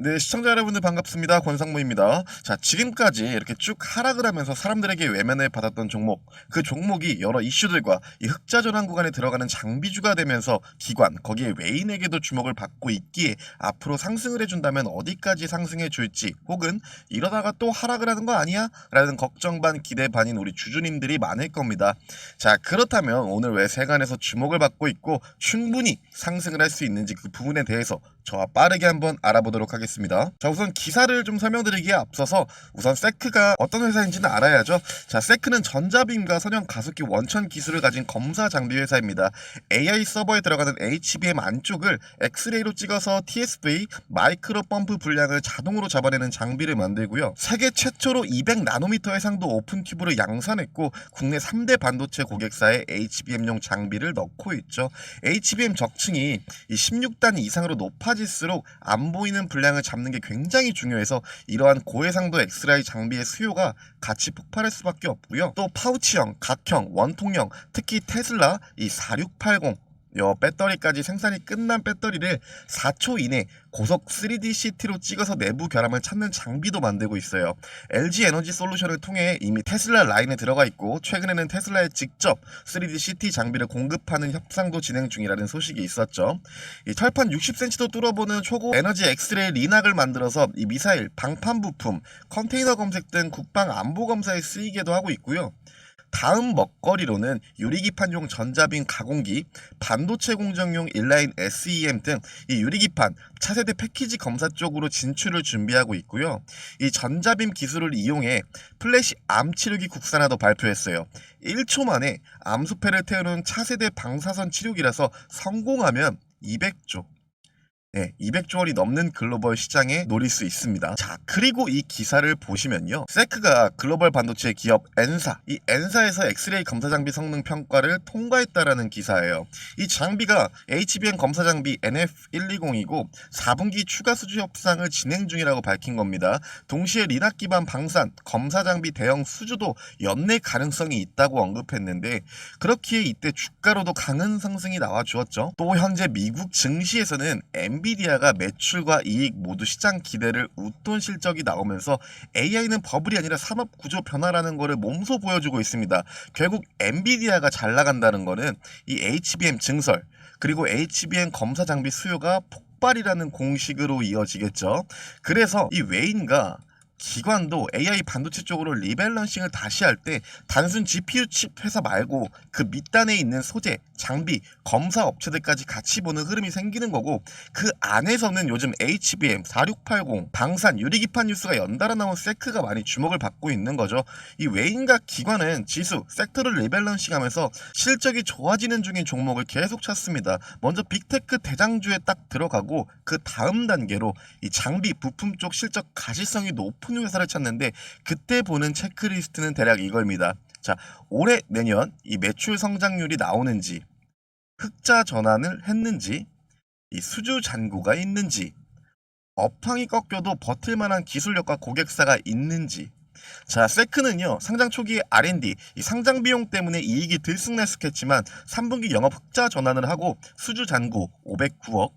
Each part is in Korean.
네, 시청자 여러분들 반갑습니다. 권상무입니다. 자, 지금까지 이렇게 쭉 하락을 하면서 사람들에게 외면을 받았던 종목, 그 종목이 여러 이슈들과 이 흑자 전환 구간에 들어가는 장비주가 되면서 기관, 거기에 외인에게도 주목을 받고 있기에 앞으로 상승을 해준다면 어디까지 상승해 줄지, 혹은 이러다가 또 하락을 하는 거 아니야? 라는 걱정 반 기대 반인 우리 주주님들이 많을 겁니다. 자, 그렇다면 오늘 왜 세간에서 주목을 받고 있고 충분히 상승을 할 수 있는지 그 부분에 대해서 저와 빠르게 한번 알아보도록 하겠습니다. 자, 우선 기사를 좀 설명드리기에 앞서서 우선 세크가 어떤 회사인지는 알아야죠. 자, 세크는 전자빔과 선형 가속기 원천 기술을 가진 검사 장비 회사입니다. AI 서버에 들어가는 HBM 안쪽을 엑스레이로 찍어서 TSV 마이크로 펌프 분량을 자동으로 잡아내는 장비를 만들고요. 세계 최초로 200 나노미터 해상도 오픈 튜브를 양산했고 국내 3대 반도체 고객사에 HBM용 장비를 넣고 있죠. HBM 적층이 이 16단 이상으로 높아질수록 안 보이는 분량을 잡는 게 굉장히 중요해서 이러한 고해상도 엑스라이 장비의 수요가 같이 폭발할 수밖에 없고요. 또 파우치형, 각형, 원통형, 특히 테슬라 이 4680 요 배터리까지 생산이 끝난 배터리를 4초 이내 고속 3D CT로 찍어서 내부 결함을 찾는 장비도 만들고 있어요. LG 에너지 솔루션을 통해 이미 테슬라 라인에 들어가 있고 최근에는 테슬라에 직접 3D CT 장비를 공급하는 협상도 진행 중이라는 소식이 있었죠. 이 철판 60cm도 뚫어보는 초고 에너지 엑스레이 리낙을 만들어서 이 미사일, 방판 부품, 컨테이너 검색 등 국방 안보 검사에 쓰이기도 하고 있고요. 다음 먹거리로는 유리기판용 전자빔 가공기, 반도체 공정용 인라인 SEM 등 이 유리기판 차세대 패키지 검사 쪽으로 진출을 준비하고 있고요. 이 전자빔 기술을 이용해 플래시 암 치료기 국산화도 발표했어요. 1초 만에 암수패를 태우는 차세대 방사선 치료기라서 성공하면 200조. 네, 200조 원이 넘는 글로벌 시장에 노릴 수 있습니다. 자, 그리고 이 기사를 보시면요. 세크가 글로벌 반도체 기업 엔사, 이 엔사에서 엑스레이 검사 장비 성능 평가를 통과했다라는 기사예요. 이 장비가 HBM 검사 장비 NF120이고 4분기 추가 수주 협상을 진행 중이라고 밝힌 겁니다. 동시에 리낙 기반 방산 검사 장비 대형 수주도 연내 가능성이 있다고 언급했는데 그렇기에 이때 주가로도 강한 상승이 나와 주었죠. 또 현재 미국 증시에서는 엔비디아가 매출과 이익 모두 시장 기대를 웃돈 실적이 나오면서 AI는 버블이 아니라 산업 구조 변화라는 것을 몸소 보여주고 있습니다. 결국 엔비디아가 잘 나간다는 것은 이 HBM 증설 그리고 HBM 검사 장비 수요가 폭발이라는 공식으로 이어지겠죠. 그래서 이 외인과 기관도 AI 반도체 쪽으로 리밸런싱을 다시 할 때 단순 GPU 칩 회사 말고 그 밑단에 있는 소재, 장비, 검사 업체들까지 같이 보는 흐름이 생기는 거고 그 안에서는 요즘 HBM, 4680, 방산, 유리기판 뉴스가 연달아 나온 세크가 많이 주목을 받고 있는 거죠. 이 외인과 기관은 지수, 섹터를 리밸런싱 하면서 실적이 좋아지는 중인 종목을 계속 찾습니다. 먼저 빅테크 대장주에 딱 들어가고 그 다음 단계로 이 장비, 부품 쪽 실적 가시성이 높은 회사를 찾는데 그때 보는 체크리스트는 대략 이겁니다. 자, 올해 내년 이 매출 성장률이 나오는지, 흑자 전환을 했는지, 이 수주 잔고가 있는지, 업황이 꺾여도 버틸 만한 기술력과 고객사가 있는지. 자, 세크는요, 상장 초기에 R&D, 이 상장 비용 때문에 이익이 들쑥날쑥했지만 3분기 영업 흑자 전환을 하고 수주 잔고 509억,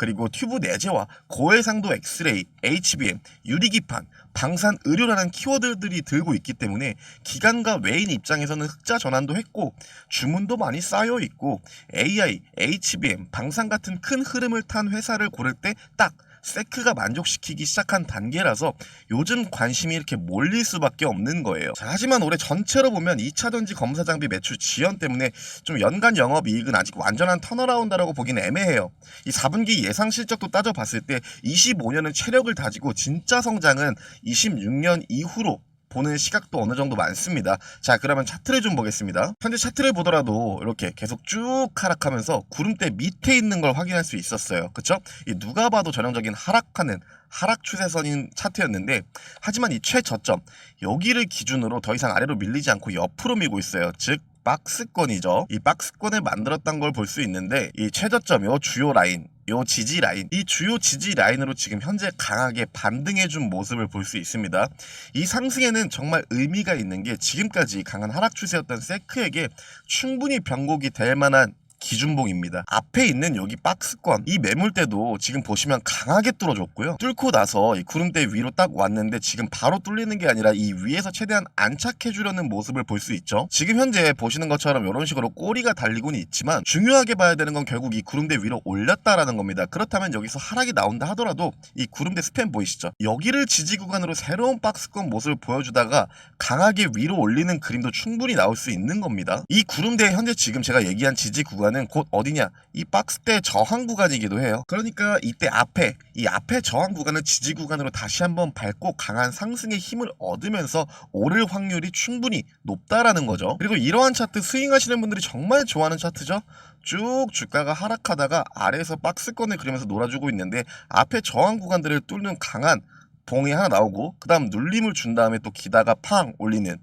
그리고 튜브 내재와 고해상도 엑스레이, HBM, 유리기판, 방산 의료라는 키워드들이 들고 있기 때문에 기관과 외인 입장에서는 흑자 전환도 했고 주문도 많이 쌓여 있고 AI, HBM, 방산 같은 큰 흐름을 탄 회사를 고를 때 딱 세크가 만족시키기 시작한 단계라서 요즘 관심이 이렇게 몰릴 수밖에 없는 거예요. 자, 하지만 올해 전체로 보면 2차 전지 검사 장비 매출 지연 때문에 좀 연간 영업 이익은 아직 완전한 턴어라운드라고 보기는 애매해요. 이 4분기 예상 실적도 따져봤을 때 25년은 체력을 다지고 진짜 성장은 26년 이후로 보는 시각도 어느 정도 많습니다. 자, 그러면 차트를 좀 보겠습니다. 현재 차트를 보더라도 이렇게 계속 쭉 하락하면서 구름대 밑에 있는 걸 확인할 수 있었어요. 그쵸? 이 누가 봐도 전형적인 하락하는 하락 추세선인 차트였는데 하지만 이 최저점 여기를 기준으로 더 이상 아래로 밀리지 않고 옆으로 밀고 있어요. 즉 박스권이죠. 이 박스권을 만들었던 걸 볼 수 있는데 이 최저점 요 주요 라인 요 지지 라인 이 주요 지지 라인으로 지금 현재 강하게 반등해 준 모습을 볼 수 있습니다. 이 상승에는 정말 의미가 있는 게 지금까지 강한 하락 추세였던 세크에게 충분히 변곡이 될 만한 기준봉입니다. 앞에 있는 여기 박스권 이 매물대도 지금 보시면 강하게 뚫어줬고요. 뚫고 나서 이 구름대 위로 딱 왔는데 지금 바로 뚫리는 게 아니라 이 위에서 최대한 안착해 주려는 모습을 볼 수 있죠. 지금 현재 보시는 것처럼 이런 식으로 꼬리가 달리고는 있지만 중요하게 봐야 되는 건 결국 이 구름대 위로 올렸다라는 겁니다. 그렇다면 여기서 하락이 나온다 하더라도 이 구름대 스팸 보이시죠? 여기를 지지 구간으로 새로운 박스권 모습을 보여주다가 강하게 위로 올리는 그림도 충분히 나올 수 있는 겁니다. 이 구름대 현재 지금 제가 얘기한 지지 구간 은 곧 어디냐? 이 박스대 저항 구간이기도 해요. 그러니까 이때 앞에 이 앞에 저항 구간을 지지 구간으로 다시 한번 밟고 강한 상승의 힘을 얻으면서 오를 확률이 충분히 높다라는 거죠. 그리고 이러한 차트 스윙하시는 분들이 정말 좋아하는 차트죠. 쭉 주가가 하락하다가 아래에서 박스권을 그리면서 놀아주고 있는데 앞에 저항 구간들을 뚫는 강한 봉이 하나 나오고 그 다음 눌림을 준 다음에 또 기다가 팡 올리는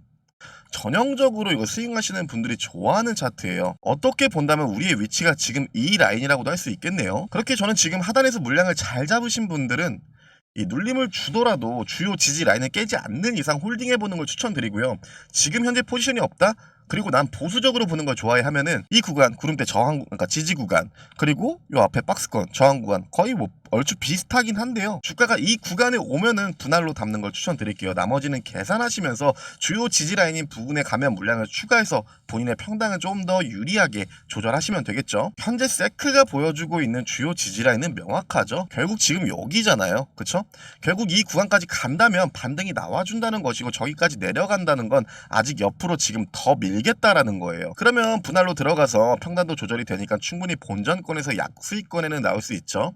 전형적으로 이거 스윙하시는 분들이 좋아하는 차트예요. 어떻게 본다면 우리의 위치가 지금 이 라인이라고도 할 수 있겠네요. 그렇게 저는 지금 하단에서 물량을 잘 잡으신 분들은 이 눌림을 주더라도 주요 지지 라인을 깨지 않는 이상 홀딩해 보는 걸 추천드리고요. 지금 현재 포지션이 없다? 그리고 난 보수적으로 보는 걸 좋아해 하면은 이 구간 구름대 저항 그러니까 지지 구간 그리고 요 앞에 박스권 저항 구간 거의 뭐 얼추 비슷하긴 한데요. 주가가 이 구간에 오면은 분할로 담는 걸 추천드릴게요. 나머지는 계산하시면서 주요 지지 라인인 부분에 가면 물량을 추가해서 본인의 평당을 좀 더 유리하게 조절하시면 되겠죠. 현재 세크가 보여주고 있는 주요 지지 라인은 명확하죠. 결국 지금 여기잖아요. 그쵸? 결국 이 구간까지 간다면 반등이 나와준다는 것이고 저기까지 내려간다는 건 아직 옆으로 지금 더 밀겠다라는 거예요. 그러면 분할로 들어가서 평단도 조절이 되니까 충분히 본전권에서 약수익권에는 나올 수 있죠.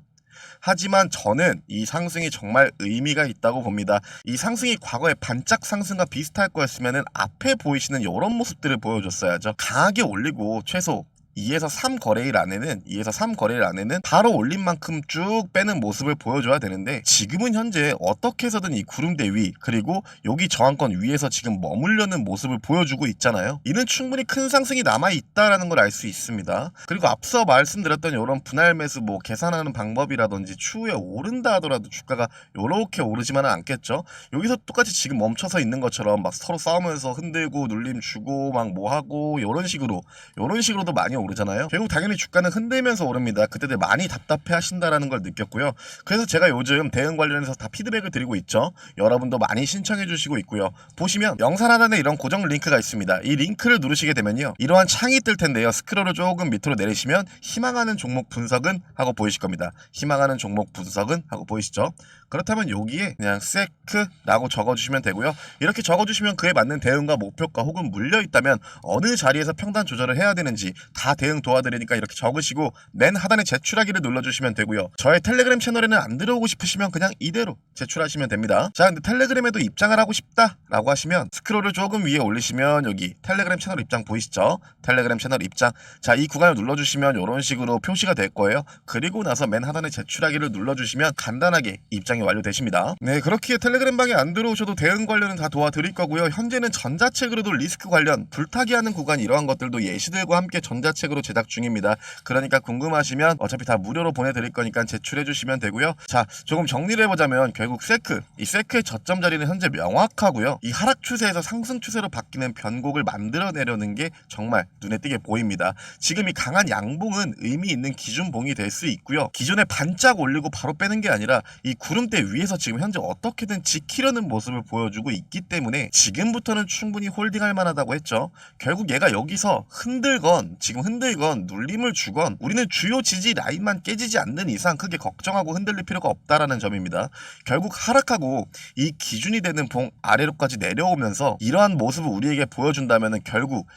하지만 저는 이 상승이 정말 의미가 있다고 봅니다. 이 상승이 과거의 반짝 상승과 비슷할 거였으면 앞에 보이시는 이런 모습들을 보여줬어야죠. 강하게 올리고 최소 2에서 3 거래일 안에는 2에서 3 거래일 안에는 바로 올린 만큼 쭉 빼는 모습을 보여줘야 되는데 지금은 현재 어떻게 해서든 이 구름대 위 그리고 여기 저항권 위에서 지금 머물려는 모습을 보여주고 있잖아요. 이는 충분히 큰 상승이 남아 있다라는 걸 알 수 있습니다. 그리고 앞서 말씀드렸던 이런 분할 매수 뭐 계산하는 방법이라든지 추후에 오른다 하더라도 주가가 이렇게 오르지만은 않겠죠. 여기서 똑같이 지금 멈춰서 있는 것처럼 막 서로 싸우면서 흔들고 눌림 주고 막 뭐 하고 이런 식으로 이런 식으로도 많이 오르잖아요. 결국 당연히 주가는 흔들면서 오릅니다. 그때들 많이 답답해 하신다라는 걸 느꼈고요. 그래서 제가 요즘 대응 관련해서 다 피드백을 드리고 있죠. 여러분도 많이 신청해 주시고 있고요. 보시면 영상 하단에 이런 고정 링크가 있습니다. 이 링크를 누르시게 되면요. 이러한 창이 뜰 텐데요. 스크롤을 조금 밑으로 내리시면 희망하는 종목 분석은 하고 보이실 겁니다. 희망하는 종목 분석은 하고 보이시죠? 그렇다면 여기에 그냥 세크라고 적어주시면 되고요. 이렇게 적어주시면 그에 맞는 대응과 목표가 혹은 물려 있다면 어느 자리에서 평단 조절을 해야 되는지 다 대응 도와드리니까 이렇게 적으시고 맨 하단에 제출하기를 눌러주시면 되고요. 저의 텔레그램 채널에는 안 들어오고 싶으시면 그냥 이대로 제출하시면 됩니다. 자, 근데 텔레그램에도 입장을 하고 싶다라고 하시면 스크롤을 조금 위에 올리시면 여기 텔레그램 채널 입장 보이시죠? 텔레그램 채널 입장. 자, 이 구간을 눌러주시면 이런 식으로 표시가 될 거예요. 그리고 나서 맨 하단에 제출하기를 눌러주시면 간단하게 입장이 완료되십니다. 네, 그렇기에 텔레그램 방에 안 들어오셔도 대응 관련은 다 도와드릴 거고요. 현재는 전자책으로도 리스크 관련 불타기 하는 구간 이러한 것들도 예시들과 함께 전자책 으로 제작 중입니다. 그러니까 궁금하시면 어차피 다 무료로 보내드릴 거니까 제출해 주시면 되고요. 자, 조금 정리를 해보자면 결국 세크, 이 세크의 저점 자리는 현재 명확하고요. 이 하락 추세에서 상승 추세로 바뀌는 변곡을 만들어내려는 게 정말 눈에 띄게 보입니다. 지금 이 강한 양봉은 의미 있는 기준봉이 될 수 있고요. 기존에 반짝 올리고 바로 빼는 게 아니라 이 구름대 위에서 지금 현재 어떻게든 지키려는 모습을 보여주고 있기 때문에 지금부터는 충분히 홀딩할 만하다고 했죠. 결국 얘가 여기서 흔들건 지금 흔 들건 눌림을 주건 우리는 주요 지지 라인만 깨지지 않는 이상 크게 걱정하고 흔들릴 필요가 없다라는 점입니다. 결국 하락하고 이 기준이 되는 봉 아래로까지 내려오면서 이러한 모습을 우리에게 보여준다면 결국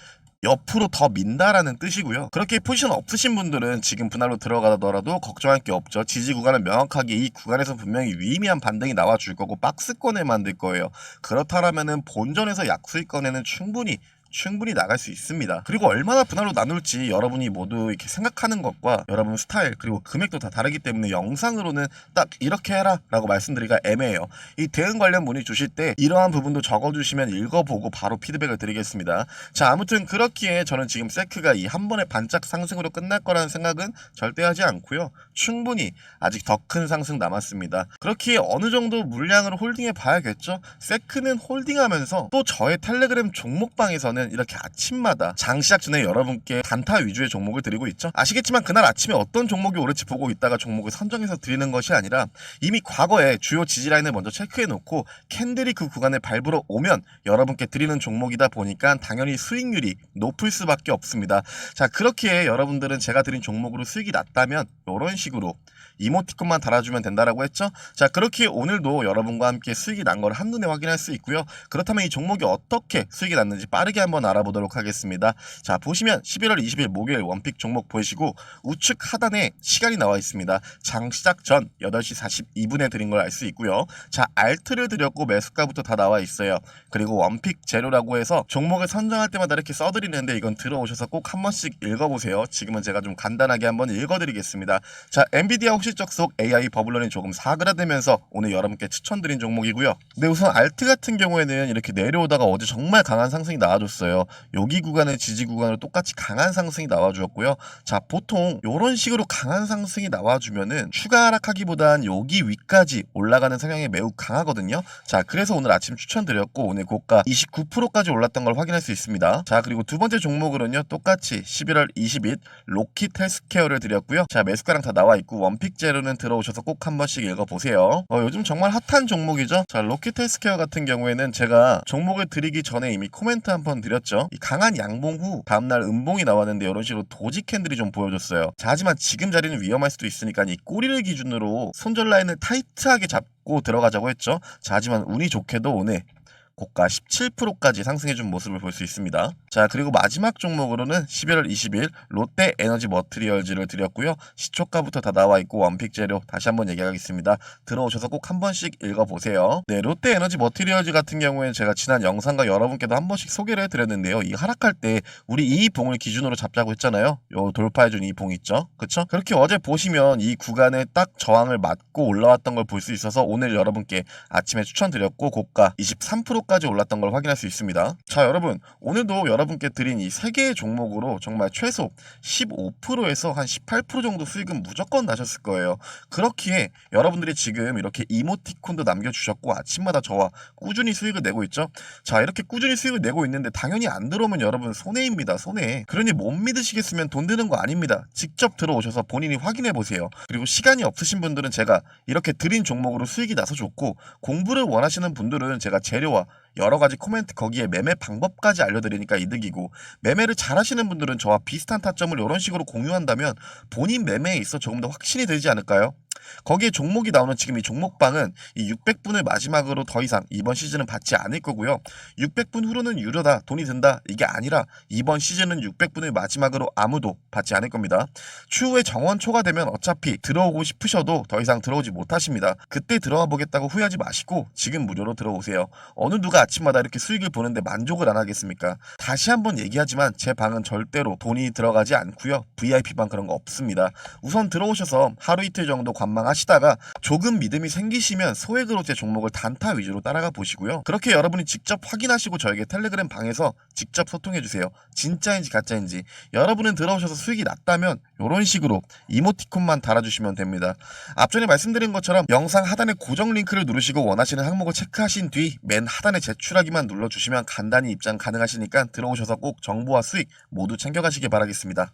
옆으로 더 민다라는 뜻이고요. 그렇게 포지션 없으신 분들은 지금 분할로 들어가더라도 걱정할 게 없죠. 지지 구간은 명확하게 이 구간에서 분명히 유의미한 반등이 나와줄 거고 박스권을 만들 거예요. 그렇다면은 본전에서 약수익권에는 충분히 충분히 나갈 수 있습니다. 그리고 얼마나 분할로 나눌지 여러분이 모두 이렇게 생각하는 것과 여러분 스타일 그리고 금액도 다 다르기 때문에 영상으로는 딱 이렇게 해라 라고 말씀드리기가 애매해요. 이 대응 관련 문의 주실 때 이러한 부분도 적어주시면 읽어보고 바로 피드백을 드리겠습니다. 자 아무튼 그렇기에 저는 지금 세크가 이 한 번의 반짝 상승으로 끝날 거라는 생각은 절대 하지 않고요. 충분히 아직 더 큰 상승 남았습니다. 그렇기에 어느 정도 물량을 홀딩해 봐야겠죠. 세크는 홀딩하면서 또 저의 텔레그램 종목방에서는 저는 이렇게 아침마다 장 시작 전에 여러분께 단타 위주의 종목을 드리고 있죠. 아시겠지만 그날 아침에 어떤 종목이 오를지 보고 있다가 종목을 선정해서 드리는 것이 아니라 이미 과거에 주요 지지라인을 먼저 체크해 놓고 캔들이 그 구간을 밟으러 오면 여러분께 드리는 종목이다 보니까 당연히 수익률이 높을 수밖에 없습니다. 자 그렇게 여러분들은 제가 드린 종목으로 수익이 났다면 이런 식으로 이모티콘만 달아주면 된다라고 했죠. 자 그렇게 오늘도 여러분과 함께 수익이 난 걸 한눈에 확인할 수 있고요. 그렇다면 이 종목이 어떻게 수익이 났는지 빠르게 한번 알아보도록 하겠습니다. 자 보시면 11월 20일 목요일 원픽 종목 보시고 우측 하단에 시간이 나와 있습니다. 장 시작 전 8시 42분에 드린 걸 알 수 있고요. 자 알트를 드렸고 매수가부터 다 나와 있어요. 그리고 원픽 재료라고 해서 종목을 선정할 때마다 이렇게 써드리는데 이건 들어오셔서 꼭 한 번씩 읽어보세요. 지금은 제가 좀 간단하게 한번 읽어드리겠습니다. 자 엔비디아 혹시 적 속 AI 버블런이 조금 사그라들면서 오늘 여러분께 추천드린 종목이고요. 근데 우선 알트 같은 경우에는 이렇게 내려오다가 어제 정말 강한 상승이 나와줬어요. 여기 구간의 지지 구간으로 똑같이 강한 상승이 나와주었고요. 자 보통 이런 식으로 강한 상승이 나와주면은 추가 하락하기보단 여기 위까지 올라가는 성향이 매우 강하거든요. 자 그래서 오늘 아침 추천드렸고 오늘 고가 29%까지 올랐던 걸 확인할 수 있습니다. 자 그리고 두 번째 종목으로는요 똑같이 11월 20일 로킷 헬스케어를 드렸고요. 자 매수가랑 다 나와 있고 원픽 제로는 들어오셔서 꼭 한 번씩 읽어보세요. 어, 요즘 정말 핫한 종목이죠. 자 로킷 헬스케어 같은 경우에는 제가 종목을 드리기 전에 이미 코멘트 한 번 드렸죠. 이 강한 양봉 후 다음날 음봉이 나왔는데 이런 식으로 도지 캔들이 좀 보여줬어요. 자 하지만 지금 자리는 위험할 수도 있으니까 이 꼬리를 기준으로 손절 라인을 타이트하게 잡고 들어가자고 했죠. 자 하지만 운이 좋게도 오늘 고가 17%까지 상승해준 모습을 볼 수 있습니다. 자 그리고 마지막 종목으로는 11월 20일 롯데 에너지 머트리얼즈를 드렸고요. 시초가부터 다 나와 있고 원픽 재료 다시 한번 얘기하겠습니다. 들어오셔서 꼭 한 번씩 읽어보세요. 네 롯데 에너지 머트리얼즈 같은 경우에는 제가 지난 영상과 여러분께도 한 번씩 소개를 해드렸는데요. 이 하락할 때 우리 이 봉을 기준으로 잡자고 했잖아요. 요 돌파해준 이 봉 있죠. 그쵸? 그렇게 어제 보시면 이 구간에 딱 저항을 맞고 올라왔던 걸 볼 수 있어서 오늘 여러분께 아침에 추천드렸고 고가 23% 까지 올랐던 걸 확인할 수 있습니다. 자 여러분 오늘도 여러분께 드린 이세 개의 종목으로 정말 최소 15%에서 한 18% 정도 수익은 무조건 나셨을 거예요. 그렇기에 여러분들이 지금 이렇게 이모티콘도 남겨주셨고 아침마다 저와 꾸준히 수익을 내고 있죠. 자 이렇게 꾸준히 수익을 내고 있는데 당연히 안 들어오면 여러분 손해입니다. 손해. 그러니 못 믿으시겠으면 돈 드는 거 아닙니다. 직접 들어오셔서 본인이 확인해 보세요. 그리고 시간이 없으신 분들은 제가 이렇게 드린 종목으로 수익이 나서 좋고 공부를 원하시는 분들은 제가 재료와 여러 가지 코멘트 거기에 매매 방법까지 알려드리니까 이득이고 매매를 잘하시는 분들은 저와 비슷한 타점을 이런 식으로 공유한다면 본인 매매에 있어 조금 더 확신이 들지 않을까요? 거기에 종목이 나오는 지금 이 종목방은 이 600분을 마지막으로 더 이상 이번 시즌은 받지 않을 거고요. 600분 후로는 유료다, 돈이 든다 이게 아니라 이번 시즌은 600분을 마지막으로 아무도 받지 않을 겁니다. 추후에 정원 초과되면 어차피 들어오고 싶으셔도 더 이상 들어오지 못하십니다. 그때 들어와 보겠다고 후회하지 마시고 지금 무료로 들어오세요. 어느 누가 아침마다 이렇게 수익을 보는데 만족을 안 하겠습니까? 다시 한번 얘기하지만 제 방은 절대로 돈이 들어가지 않고요. VIP방 그런 거 없습니다. 우선 들어오셔서 하루 이틀 정도 관망 하시다가 조금 믿음이 생기시면 소액으로 제 종목을 단타 위주로 따라가 보시고요. 그렇게 여러분이 직접 확인하시고 저에게 텔레그램 방에서 직접 소통해 주세요. 진짜인지 가짜인지. 여러분은 들어오셔서 수익이 났다면 이런 식으로 이모티콘만 달아주시면 됩니다. 앞전에 말씀드린 것처럼 영상 하단에 고정 링크를 누르시고 원하시는 항목을 체크하신 뒤 맨 하단에 제출하기만 눌러주시면 간단히 입장 가능하시니까 들어오셔서 꼭 정보와 수익 모두 챙겨가시기 바라겠습니다.